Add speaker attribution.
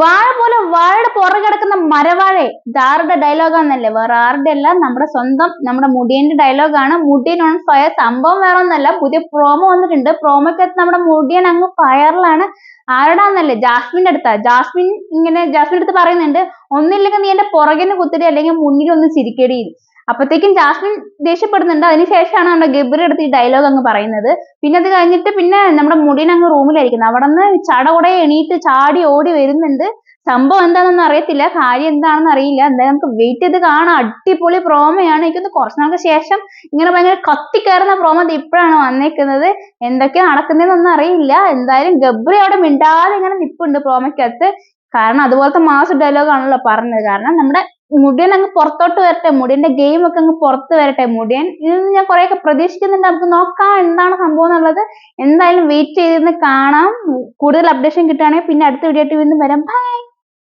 Speaker 1: വാഴ പോലെ വാഴയുടെ പുറകെ കിടക്കുന്ന മരവാഴ. ഇതാരുടെ ഡയലോഗാന്നല്ലേ വേറെ ആരുടെ അല്ല. നമ്മുടെ സ്വന്തം നമ്മുടെ മുടിയന്റെ ഡയലോഗാണ് മുടിയൻ ഓൺ ഫയർ സംഭവം വേറെ ഒന്നല്ല പുതിയ പ്രോമോ വന്നിട്ടുണ്ട്. പ്രോമോക്കകത്ത് നമ്മുടെ മുടിയൻ അങ്ങ് ഫയറിലാണ് ആരുടാന്നല്ലേ? ജാസ്മിന്റെ അടുത്താ. ജാസ്മിൻ ഇങ്ങനെ ജാസ്മിന്റെ അടുത്ത് പറയുന്നുണ്ട് ഒന്നില്ലെങ്കിൽ നീ എന്റെ പുറകിന് കുത്തിരി അല്ലെങ്കിൽ മുന്നിൽ ഒന്ന് ചിരിക്കടി. അപ്പത്തേക്കും ജാസ്മിൻ ദേഷ്യപ്പെടുന്നുണ്ട്. അതിനുശേഷമാണ് നമ്മുടെ ഗബ്രി എടുത്ത് ഈ ഡയലോഗ് അങ്ങ് പറയുന്നത്. പിന്നെ അത് കഴിഞ്ഞിട്ട് പിന്നെ നമ്മുടെ മുടിയൻ അങ്ങ് റൂമിലായിരിക്കുന്നത് അവിടെ നിന്ന് ചടകുടെ എണീറ്റ് ചാടി ഓടി വരുന്നുണ്ട്. സംഭവം എന്താണെന്ന് അറിയത്തില്ല. കാര്യം എന്താണെന്ന് അറിയില്ല. എന്തായാലും നമുക്ക് വെയിറ്റ് ചെയ്ത് കാണാം. അടിപൊളി പ്രോമയാണ് എനിക്കൊന്ന് കുറച്ച് നാൾക്ക് ശേഷം ഇങ്ങനെ ഭയങ്കര കത്തിക്കയറുന്ന പ്രോമ ഇപ്പോഴാണ് വന്നേക്കുന്നത്. എന്തൊക്കെയാ നടക്കുന്നതെന്നൊന്നും അറിയില്ല. എന്തായാലും ഗബ്രി അവിടെ മിണ്ടാതെ ഇങ്ങനെ നിപ്പുണ്ട് പ്രോമോക്കകത്ത് കാരണം അതുപോലത്തെ മാസ് ഡയലോഗ് ആണല്ലോ പറഞ്ഞത്. കാരണം നമ്മുടെ മുടിയൻ അങ്ങ് പുറത്തോട്ട് വരട്ടെ മുടിയന്റെ ഗെയിം ഒക്കെ അങ്ങ് പുറത്ത് വരട്ടെ. മുടിയൻ ഇതിൽ നിന്ന് ഞാൻ കുറെയൊക്കെ പ്രതീക്ഷിക്കുന്നുണ്ട്. നമുക്ക് നോക്കാം എന്താണ് സംഭവം എന്നുള്ളത്. എന്തായാലും വെയിറ്റ് ചെയ്തിരുന്ന് കാണാം. കൂടുതൽ അപ്ഡേഷൻ കിട്ടുകയാണെങ്കിൽ പിന്നെ അടുത്ത വീഡിയോ ആയിട്ട് വീണ്ടും വരാം. ബൈ